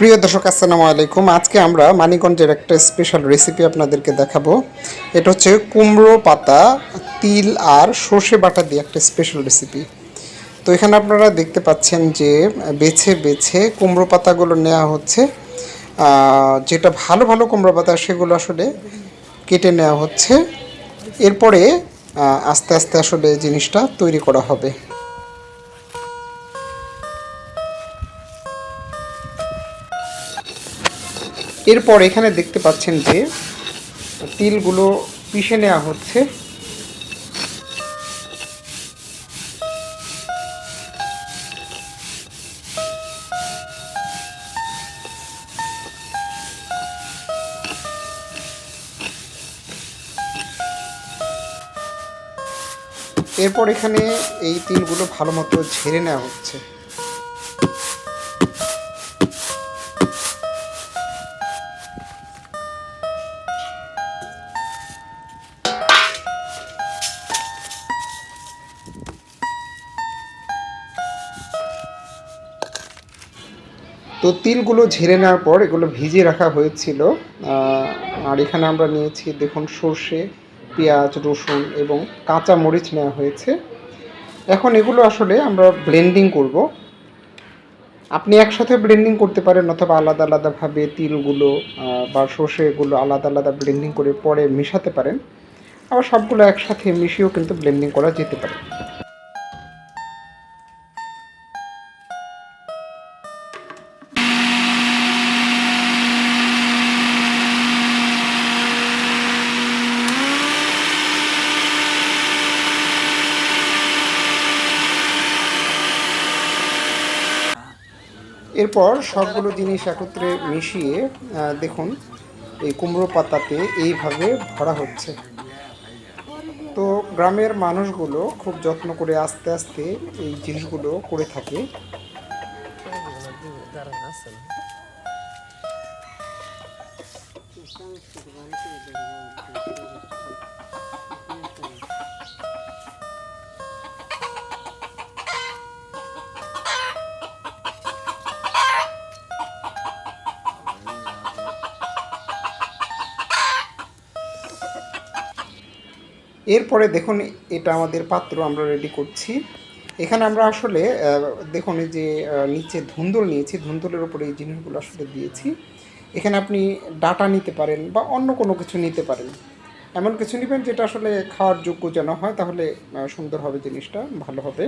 প্রিয় দর্শক, আসসালামু আলাইকুম। আজকে আমরা মানিকগঞ্জের একটা স্পেশাল রেসিপি আপনাদেরকে দেখাবো। এটা হচ্ছে কুমড়ো পাতা, তিল আর সর্ষে বাটা দিয়ে একটা স্পেশাল রেসিপি তো এখানে আপনারা দেখতে পাচ্ছেন যে বেছে বেছে কুমড়ো পাতাগুলো নেওয়া হচ্ছে। যেটা ভালো ভালো কুমড়ো পাতা, সেগুলো আসলে কেটে নেওয়া হচ্ছে। এরপরে আস্তে আস্তে আসলে জিনিসটা তৈরি করা হবে। এরপর এখানে দেখতে পাচ্ছেন যে তিলগুলো পিষে নেওয়া হচ্ছে। এরপর এখানে এই তিলগুলো ভালো মতো ঝেড়ে নেওয়া হচ্ছে। তো তিলগুলো ঝেড়ে নেওয়ার পর এগুলো ভিজিয়ে রাখা হয়েছিল। আর এখানে আমরা নিয়েছি দেখুন সর্ষে, পেঁয়াজ, রসুন এবং কাঁচা মরিচ নেওয়া হয়েছে। এখন এগুলো আসলে আমরা ব্লেন্ডিং করব। আপনি একসাথে ব্লেন্ডিং করতে পারেন অথবা আলাদা আলাদাভাবে তিলগুলো বা সর্ষেগুলো আলাদা আলাদা ব্লেন্ডিং করে পরে মেশাতে পারেন। আবার সবগুলো একসাথে মিশিয়েও কিন্তু ব্লেন্ডিং করা যেতে পারে। এরপর সবগুলো জিনিস একত্রে মিশিয়ে দেখুন, এই কুমড়ো পাতাতে এইভাবে ভরা হচ্ছে। তো গ্রামের মানুষগুলো খুব যত্ন করে আস্তে আস্তে এই জিনিসগুলো করে থাকে। এরপরে দেখুন, এটা আমাদের পাত্র আমরা রেডি করছি। এখানে আমরা আসলে দেখুন যে নিচে ধুন্দুল নিয়েছি। ধুন্দুলের উপরে এই জিনিসগুলো আসলে দিয়েছি। এখানে আপনি ডাটা নিতে পারেন বা অন্য কোনো কিছু নিতে পারেন। এমন কিছু নেবেন যেটা আসলে খাওয়ার যোগ্য যেন হয়, তাহলে সুন্দর হবে জিনিসটা, ভালো হবে।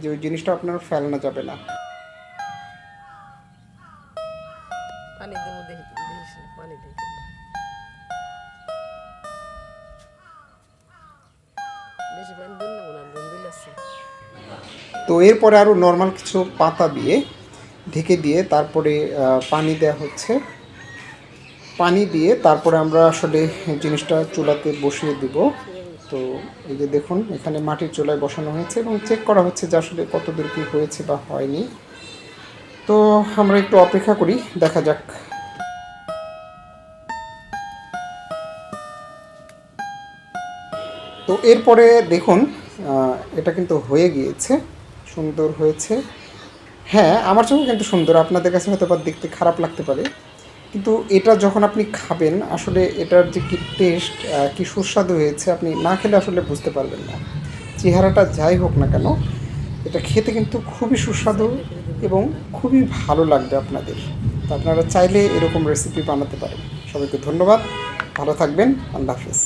যে ওই জিনিসটা আপনার ফেলানো যাবে না। পানি পানি তো এরপরে আরও নর্মাল কিছু পাতা দিয়ে ঢেকে দিয়ে তারপরে পানি দেওয়া হচ্ছে। পানি দিয়ে তারপরে আমরা আসলে জিনিসটা চুলাতে বসিয়ে দিব। তো এই যে দেখুন, এখানে মাটির চুলায় বসানো হয়েছে এবং চেক করা হচ্ছে যে আসলে কত দূর কী হয়েছে বা হয়নি। তো আমরা একটু অপেক্ষা করি, দেখা যাক। তো এরপরে দেখুন এটা কিন্তু হয়ে গিয়েছে, সুন্দর হয়েছে। হ্যাঁ আমার চোখে কিন্তু সুন্দর, আপনাদের কাছে হয়তো বা দেখতে খারাপ লাগতে পারে। কিন্তু এটা যখন আপনি খাবেন, আসলে এটার যে কী টেস্ট কি সুস্বাদু হয়েছে, আপনি না খেলে আসলে বুঝতে পারবেন না। চেহারাটা যাই হোক না কেন, এটা খেতে কিন্তু খুবই সুস্বাদু এবং খুবই ভালো লাগবে আপনাদের। তো আপনারা চাইলে এরকম রেসিপি বানাতে পারেন। সবাইকে ধন্যবাদ, ভালো থাকবেন, আল্লাহ হাফিজ।